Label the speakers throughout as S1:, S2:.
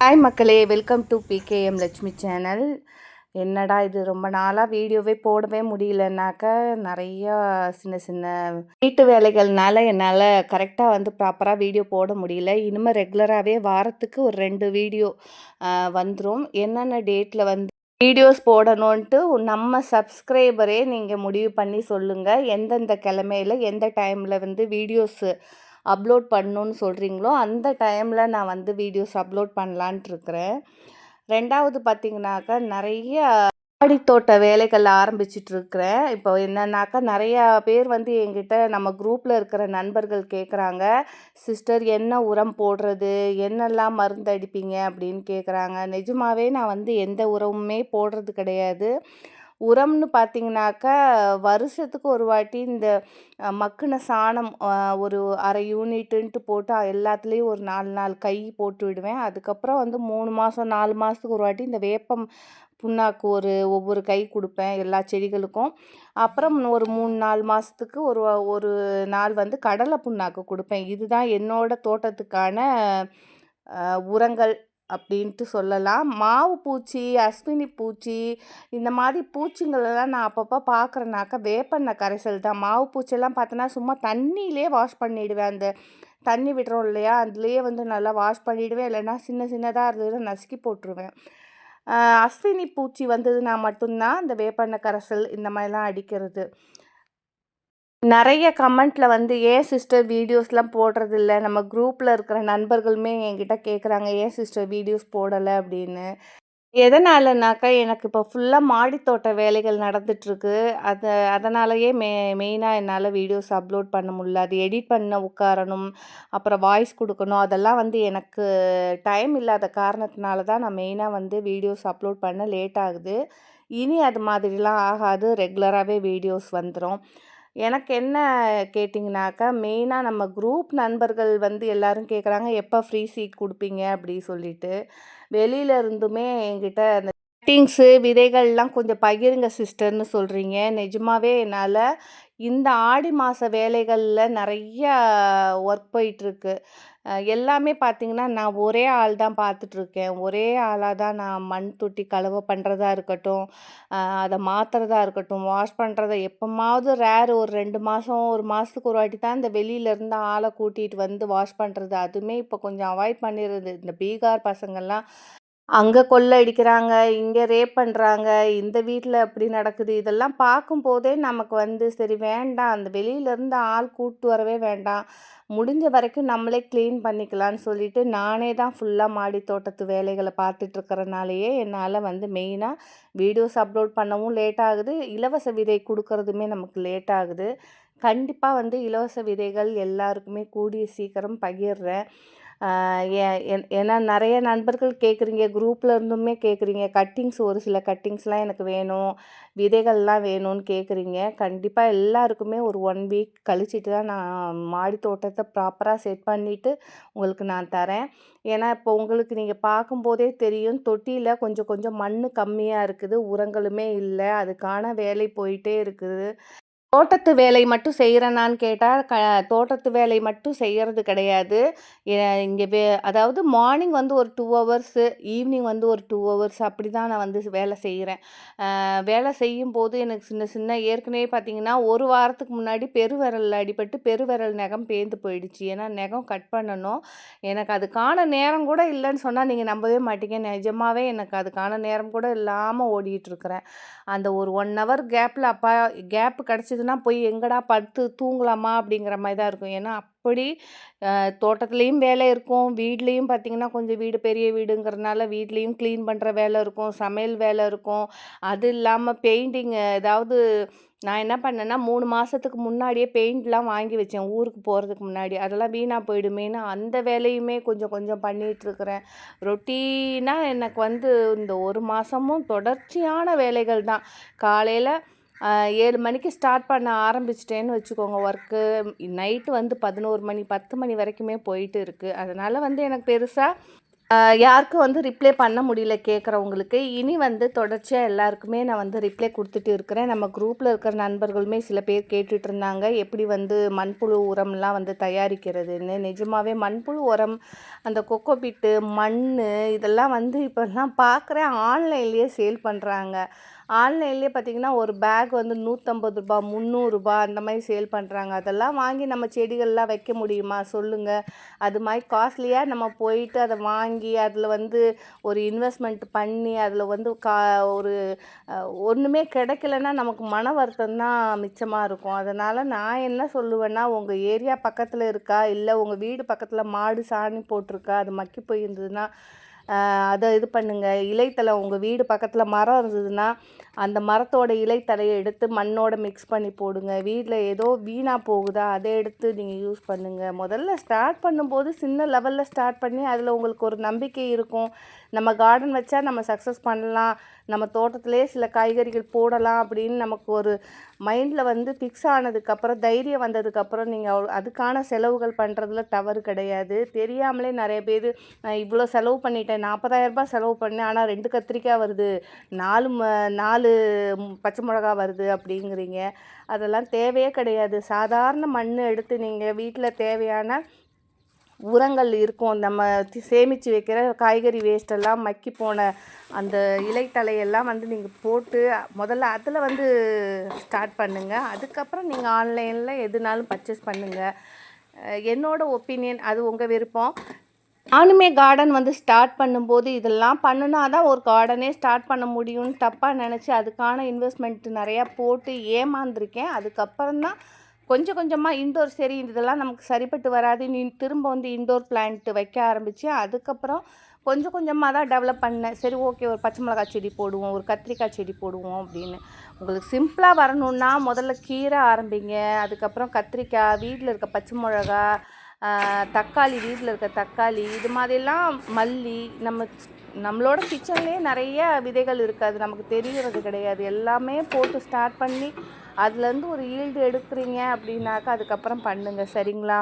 S1: Hi மக்களே. Welcome to PKM Lakshmi channel என்னடா இது? ரொம்ப நாளாக வீடியோவே போடவே முடியலனாக்கா நிறையா சின்ன சின்ன வீட்டு வேலைகள்னால என்னால் கரெக்டாக வந்து ப்ராப்பராக வீடியோ போட முடியல. இனிமேல் ரெகுலராகவே வாரத்துக்கு ஒரு ரெண்டு வீடியோ வந்துடும் என்னென்ன டேட்டில் வந்து வீடியோஸ் போடணுன்ட்டு நம்ம சப்ஸ்கிரைபரே நீங்கள் முடிவு பண்ணி சொல்லுங்கள் எந்தெந்த கிழமையில் எந்த டைமில் வந்து வீடியோஸு அப்லோட் பண்ணணுன்னு சொல்கிறீங்களோ அந்த டைமில் நான் வந்து வீடியோஸ் அப்லோட் பண்ணலான்ட்டு இருக்கிறேன் ரெண்டாவது பார்த்திங்கனாக்கா நிறைய மாடித்தோட்ட வேலைகள் ஆரம்பிச்சிட்ருக்கிறேன். இப்போ என்னன்னாக்கா நிறையா பேர் வந்து என்கிட்ட நம்ம குரூப்பில் இருக்கிற நண்பர்கள் கேட்குறாங்க சிஸ்டர் என்ன உரம் போடுறது? என்னெல்லாம் மருந்து அடிப்பீங்க அப்படின்னு கேட்குறாங்க நிஜமாகவே நான் வந்து எந்த உரமுமே போடுறது கிடையாது. உரம்னு பார்த்தீங்கன்னாக்கா வருஷத்துக்கு ஒரு வாட்டி இந்த மக்கின சாணம் ஒரு அரை யூனிட்டுன்ட்டு போட்டு எல்லாத்துலேயும் ஒரு நாலு நாலு கை போட்டு விடுவேன். அதுக்கப்புறம் வந்து மூணு மாதம் நாலு மாதத்துக்கு ஒரு வாட்டி இந்த வேப்பம் புண்ணாக்கு ஒரு ஒவ்வொரு கை கொடுப்பேன் எல்லா செடிகளுக்கும். அப்புறம் ஒரு மூணு நாலு மாதத்துக்கு ஒரு ஒரு நாள் வந்து கடலை புண்ணாக்கு கொடுப்பேன். இதுதான் என்னோடய தோட்டத்துக்கான உரங்கள். அப்படின்ட்டு சொல்லலாம். மாவு பூச்சி அஸ்வினி பூச்சி இந்த மாதிரி பூச்சிங்களெல்லாம் நான் அப்பப்போ பார்க்குறேனாக்கா வேப்பெண்ணெய் கரைசல் தான். மாவு பூச்சியெல்லாம் பார்த்தோன்னா சும்மா தண்ணியிலே வாஷ் பண்ணிவிடுவேன் அந்த தண்ணி விடுறோம் இல்லையா அதுலேயே வந்து நல்லா வாஷ் பண்ணிவிடுவேன் இல்லைன்னா சின்ன சின்னதாக இருந்ததுன்னா நசுக்கி போட்டுருவேன். அஸ்வினி பூச்சி வந்ததுன்னா மட்டும்தான் இந்த வேப்பெண்ணெய் கரைசல் இந்த மாதிரிலாம் அடிக்கிறது. நிறைய கமெண்ட்டில் வந்து ஏன் சிஸ்டர் வீடியோஸ்லாம் போடுறதில்ல? நம்ம குரூப்பில் இருக்கிற நண்பர்களுமே என்கிட்ட கேட்குறாங்க ஏன் சிஸ்டர் வீடியோஸ் போடலை? அப்படின்னு. எதனாலனாக்கா எனக்கு இப்போ ஃபுல்லாக மாடித்தோட்ட வேலைகள் நடந்துட்டுருக்கு. அது அதனாலயே மெ மெயினாக என்னால் வீடியோஸ் அப்லோட் பண்ண முடியல. அது எடிட் பண்ண உட்காரணும் அப்புறம் வாய்ஸ் கொடுக்கணும். அதெல்லாம் வந்து எனக்கு டைம் இல்லாத காரணத்தினால தான் நான் மெயினாக வந்து வீடியோஸ் அப்லோட் பண்ண லேட் ஆகுது. இனி அது மாதிரிலாம் ஆகாது. ரெகுலராகவே வீடியோஸ் வந்துடும் எனக்கு என்ன கேட்டிங்கனாக்கா மெயினாக நம்ம குரூப் நண்பர்கள் வந்து எல்லோரும் கேட்குறாங்க எப்போ ஃப்ரீ சீட் கொடுப்பீங்க? அப்படி சொல்லிட்டு. வெளியில இருந்துமே என்கிட்ட அந்த கட்டிங்ஸு விதைகள்லாம் கொஞ்சம் பகிருங்க சிஸ்டர்னு சொல்கிறீங்க நிஜமாவே என்னால் இந்த ஆடி மாத வேலைகளில் நிறையா ஒர்க் போயிட்டுருக்கு. எல்லாமே பார்த்திங்கன்னா நான் ஒரே ஆள் தான் பார்த்துட்ருக்கேன் ஒரே ஆளாக தான் நான் மண் தொட்டி கழுவ பண்ணுறதா இருக்கட்டும் அதை மாற்றுறதா இருக்கட்டும் வாஷ் பண்ணுறத எப்போமாவது ரேர் ஒரு ரெண்டு மாதம் ஒரு மாதத்துக்கு ஒரு வாட்டி தான் இந்த வெளியிலேருந்து ஆளை கூட்டிகிட்டு வந்து வாஷ் பண்ணுறது அதுவுமே இப்போ கொஞ்சம் அவாய்ட் பண்ணிடுறது. இந்த பீகார் பசங்கள்லாம் அங்கே கொள்ளை அடிக்கிறாங்க இங்கே ரேப் பண்ணுறாங்க இந்த வீட்டில் அப்படி நடக்குது இதெல்லாம் பார்க்கும்போதே நமக்கு வந்து சரி வேண்டாம் அந்த வெளியிலேருந்து ஆள் கூப்பிட்டு வரவே வேண்டாம். முடிஞ்ச வரைக்கும் நம்மளே க்ளீன் பண்ணிக்கலான்னு சொல்லிட்டு நானே தான் ஃபுல்லாக மாடி தோட்டத்து வேலைகளை பார்த்துட்ருக்கறனாலேயே என்னால் வந்து மெயினாக வீடியோஸ் அப்லோட் பண்ணவும் லேட் ஆகுது. இலவச விதை கொடுக்கறதுமே நமக்கு லேட் ஆகுது. கண்டிப்பாக வந்து இலவச விதைகள் எல்லாருக்குமே கூடிய சீக்கிரம் பகிர்றேன். ஏன்னா நிறைய நண்பர்கள் கேட்குறீங்க குரூப்பில் இருந்துமே கேட்குறீங்க கட்டிங்ஸ் ஒரு சில கட்டிங்ஸ்லாம் எனக்கு வேணும் விதைகள்லாம் வேணும்னு கேட்குறீங்க. கண்டிப்பாக எல்லாருக்குமே ஒரு ஒன் வீக் கழிச்சிட்டு தான் நான் மாடி தோட்டத்தை ப்ராப்பராக செட் பண்ணிவிட்டு உங்களுக்கு நான் தரேன். ஏன்னா இப்போ உங்களுக்கு நீங்கள் பார்க்கும்போதே தெரியும் தொட்டியில் கொஞ்சம் கொஞ்சம் மண் கம்மியாக இருக்குது உரங்களுமே இல்லை அதுக்கான வேலை போயிட்டே இருக்குது. தோட்டத்து வேலை மட்டும் செய்கிறேனான்னு கேட்டால் க தோட்டத்து வேலை மட்டும் செய்கிறது கிடையாது. இங்கே வே அதாவது மார்னிங் வந்து ஒரு டூ ஹவர்ஸு ஈவினிங் வந்து ஒரு டூ ஹவர்ஸ் அப்படி தான் நான் வந்து வேலை செய்கிறேன் வேலை செய்யும்போது எனக்கு சின்ன சின்ன ஏற்கனவே பார்த்திங்கன்னா ஒரு வாரத்துக்கு முன்னாடி பெருவிரலில் அடிபட்டு பெருவிரல் நகம் பேந்து போயிடுச்சு. ஏன்னா நகம் கட் பண்ணணும். எனக்கு அதுக்கான நேரம் கூட இல்லைன்னு சொன்னால் நீங்கள் நம்பவே மாட்டீங்க. நிஜமாகவே எனக்கு அதுக்கான நேரம் கூட இல்லாமல் ஓடிட்டுருக்குறேன் அந்த ஒரு ஒன் ஹவர் கேப்பில் அப்பா கேப் கிடச்சி இருந்ததுன்னா போய் எங்கடா படுத்து தூங்கலாமா? அப்படிங்கிற மாதிரி தான் இருக்கும். ஏன்னா அப்படி தோட்டத்துலேயும் வேலை இருக்கும். வீட்லேயும் பார்த்திங்கன்னா கொஞ்சம் வீடு பெரிய வீடுங்கிறதுனால வீட்லேயும் க்ளீன் பண்ணுற வேலை இருக்கும். சமையல் வேலை இருக்கும். அது இல்லாமல் பெயிண்டிங் ஏதாவது நான் என்ன பண்ணேன்னா மூணு மாதத்துக்கு முன்னாடியே பெயிண்ட்லாம் வாங்கி வச்சேன். ஊருக்கு போகிறதுக்கு முன்னாடி. அதெல்லாம் வீணாக போயிடுமேன்னு அந்த வேலையுமே கொஞ்சம் கொஞ்சம் பண்ணிகிட்ருக்குறேன் ரொட்டீனாக எனக்கு வந்து இந்த ஒரு மாதமும் தொடர்ச்சியான வேலைகள் தான். காலையில் ஏழு மணிக்கு ஸ்டார்ட் பண்ண ஆரம்பிச்சிட்டேன்னு வச்சுக்கோங்க ஒர்க்கு நைட்டு வந்து பதினோரு மணி பத்து மணி வரைக்குமே போயிட்டு இருக்குது அதனால் வந்து எனக்கு பெருசாக யாருக்கும் வந்து ரிப்ளை பண்ண முடியல கேட்குறவங்களுக்கு இனி வந்து தொடர்ச்சியாக எல்லாருக்குமே நான் வந்து ரிப்ளை கொடுத்துட்டு இருக்கிறேன். நம்ம குரூப்பில் இருக்கிற நண்பர்களுமே சில பேர் கேட்டுட்டு இருந்தாங்க. எப்படி வந்து மண்புழு உரம்லாம் வந்து தயாரிக்கிறதுன்னு. நிஜமாவே மண்புழு உரம் அந்த கொக்கோ பிட்டு மண் இதெல்லாம் வந்து இப்போல்லாம் பார்க்குறேன் ஆன்லைன்லேயே சேல் பண்ணுறாங்க ஆன்லைன்லேயே பார்த்தீங்கன்னா ஒரு பேக் வந்து நூற்றம்பது ரூபா முந்நூறுரூபா அந்த மாதிரி சேல் பண்ணுறாங்க அதெல்லாம் வாங்கி நம்ம செடிகள்லாம் வைக்க முடியுமா? சொல்லுங்கள் அது மாதிரி காஸ்ட்லியாக நம்ம போயிட்டு அதை வாங்கி அதில் வந்து ஒரு இன்வெஸ்ட்மெண்ட் பண்ணி அதில் வந்து கா ஒரு ஒன்றுமே கிடைக்கலன்னா நமக்கு மன வருத்தம் தான் மிச்சமாக இருக்கும். அதனால் நான் என்ன சொல்லுவேன்னா உங்கள் ஏரியா பக்கத்தில் இருக்கா? இல்லை உங்கள் வீடு பக்கத்தில் மாடு சாணி போட்டிருக்கா? அது மக்கி போயிருந்ததுன்னா அதை இது பண்ணுங்கள் இலைத்தலை உங்கள் வீடு பக்கத்தில் மரம் இருந்ததுன்னா அந்த மரத்தோட இலைத்தலையை எடுத்து மண்ணோட மிக்ஸ் பண்ணி போடுங்க. வீட்டில் ஏதோ வீணாக போகுதா அதை எடுத்து நீங்கள் யூஸ் பண்ணுங்கள் முதல்ல ஸ்டார்ட் பண்ணும்போது சின்ன லெவலில் ஸ்டார்ட் பண்ணி அதில் உங்களுக்கு ஒரு நம்பிக்கை இருக்கும். நம்ம கார்டன் வச்சா நம்ம சக்ஸஸ் பண்ணலாம். நம்ம தோட்டத்திலே சில காய்கறிகள் போடலாம் அப்படின்னு நமக்கு ஒரு மைண்டில் வந்து ஃபிக்ஸ் ஆனதுக்கப்புறம் தைரியம் வந்ததுக்கப்புறம் நீங்கள் அதுக்கான செலவுகள் பண்ணுறதுல தவறு கிடையாது. தெரியாமலே நிறைய பேர் இவ்வளோ செலவு பண்ணிட்டேன் நாற்பதாயிரரூபா செலவு பண்ணேன் ஆனால் ரெண்டு கத்திரிக்காய் வருது. நாலு ம நாலு ம், பச்சை மிளகா வருது அப்படிங்கிறீங்க. அதெல்லாம் தேவையே கிடையாது. சாதாரண மண் எடுத்து நீங்கள் வீட்டில் தேவையான உரங்கள் இருக்கும். நம்ம சேமித்து வைக்கிற காய்கறி வேஸ்டெல்லாம் மக்கி போன அந்த இலைத்தலையெல்லாம் வந்து நீங்கள் போட்டு முதல்ல அதில் வந்து ஸ்டார்ட் பண்ணுங்கள் அதுக்கப்புறம் நீங்கள் ஆன்லைனில் எதுனாலும் பர்ச்சேஸ் பண்ணுங்கள் என்னோடய ஒப்பீனியன் அது உங்கள் விருப்பம். நானுமே கார்டன் வந்து ஸ்டார்ட் பண்ணும்போது இதெல்லாம் பண்ணுனா தான் ஒரு கார்டனே ஸ்டார்ட் பண்ண முடியும்னு தப்பாக நினச்சி அதுக்கான இன்வெஸ்ட்மெண்ட் நிறையா போட்டு ஏமாந்துருக்கேன். அதுக்கப்புறம் தான் கொஞ்சம் கொஞ்சமாக இன்டோர் சரி இதெல்லாம் நமக்கு சரிப்பட்டு வராது. நீ திரும்ப வந்து இன்டோர் பிளான்ட்டு வைக்க ஆரம்பித்து அதுக்கப்புறம் கொஞ்சம் கொஞ்சமாக தான் டெவலப் பண்ணேன். சரி ஓகே ஒரு பச்சை மிளகாய் செடி போடுவோம் ஒரு கத்திரிக்காய் செடி போடுவோம் அப்படின்னு. உங்களுக்கு சிம்பிளாக வரணுன்னா முதல்ல கீரை ஆரம்பிங்க. அதுக்கப்புறம் கத்திரிக்காய் வீட்டில் இருக்க பச்சை மிளகாய் தக்காளி வீட்டில் இருக்க தக்காளி இது மாதிரிலாம் மல்லி நம்ம நம்மளோட கிச்சன்லேயே நிறைய விதைகள் இருக்குது. அது நமக்கு தெரியறது கிடையாது. எல்லாமே போட்டு ஸ்டார்ட் பண்ணி அதுலேருந்து ஒரு ஈல்டு எடுக்கிறீங்க அப்படின்னாக்கா அதுக்கப்புறம் பண்ணுங்கள் சரிங்களா?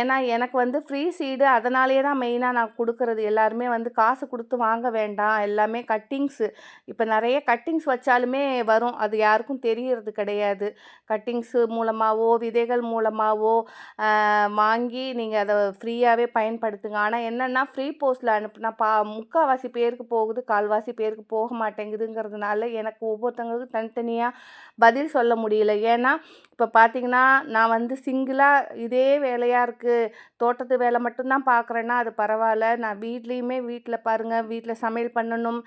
S1: ஏன்னா எனக்கு வந்து ஃப்ரீ சீடு அதனாலேயே தான் மெயினாக நான் கொடுக்கறது. எல்லாருமே வந்து காசு கொடுத்து வாங்க வேண்டாம். எல்லாமே கட்டிங்ஸு இப்போ நிறைய கட்டிங்ஸ் வச்சாலுமே வரும். அது யாருக்கும் தெரியறது கிடையாது. கட்டிங்ஸு மூலமாகவோ விதைகள் மூலமாகவோ வாங்கி நீங்கள் அதை ஃப்ரீயாகவே பயன்படுத்துங்க. ஆனால் என்னென்னா ஃப்ரீ போஸ்ட்டில் அனுப்புனா பா முக்கால்வாசி பேருக்கு போகுது. கால்வாசி பேருக்கு போக மாட்டேங்குதுங்கிறதுனால எனக்கு ஒவ்வொருத்தங்களுக்கும் தனித்தனியாக பதில் சொல்ல முடியல. ஏன்னா இப்போ பார்த்தீங்கன்னா நான் வந்து சிங்கிளாக இதே வேலையாக இருக்குது தோட்டத்து வேலை மட்டும்தான் பார்க்குறேன்னா அது பரவாயில்ல. நான் வீட்லேயுமே வீட்டில் பாருங்கள் வீட்டில் சமையல் பண்ணணும்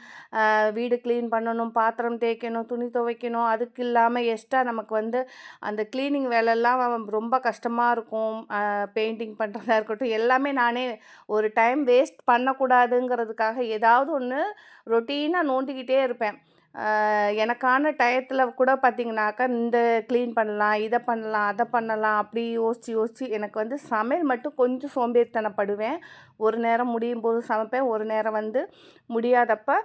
S1: வீடு க்ளீன் பண்ணணும் பாத்திரம் தேய்க்கணும் துணி துவைக்கணும் அதுக்கு இல்லாமல் எக்ஸ்ட்ரா நமக்கு வந்து அந்த க்ளீனிங் வேலைலாம் ரொம்ப கஷ்டமாக இருக்கும். பெயிண்டிங் பண்ணுறதா இருக்கட்டும் எல்லாமே நானே ஒரு டைம் வேஸ்ட் பண்ணக்கூடாதுங்கிறதுக்காக ஏதாவது ஒன்று ரொட்டீனாக நோண்டிக்கிட்டே இருப்பேன். எனக்கான டயத்தில் கூட பார்த்திங்கனாக்கா இந்த க்ளீன் பண்ணலாம் இதை பண்ணலாம் அதை பண்ணலாம் அப்படி யோசித்து யோசித்து எனக்கு வந்து சமையல் மட்டும் கொஞ்சம் சோம்பேறித்தனப்படுவேன். ஒரு நேரம் முடியும் போது சமைப்பேன் ஒரு நேரம் வந்து முடியாதப்ப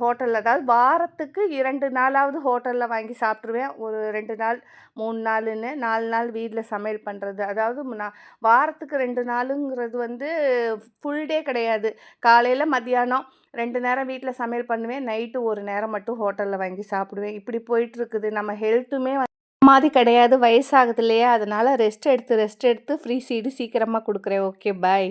S1: ஹோட்டலில் அதாவது வாரத்துக்கு இரண்டு நாளாவது ஹோட்டலில் வாங்கி சாப்பிட்ருவேன் ஒரு ரெண்டு நாள் மூணு நாளுன்னு நாலு நாள் வீட்டில் சமையல் பண்ணுறது அதாவது நான் வாரத்துக்கு ரெண்டு நாளுங்கிறது வந்து ஃபுல் டே கிடையாது. காலையில் மத்தியானம் ரெண்டு நேரம் வீட்டில் சமையல் பண்ணுவேன். நைட்டு ஒரு நேரம் மட்டும் ஹோட்டலில் வாங்கி சாப்பிடுவேன். இப்படி போயிட்டுருக்குது. நம்ம ஹெல்த்துமே மாதிரி கிடையாது. வயசாகுது இல்லையா? அதனால் ரெஸ்ட் எடுத்து ரெஸ்ட் எடுத்து ஃப்ரீ சீடு சீக்கிரமாக கொடுக்குறேன். Okay bye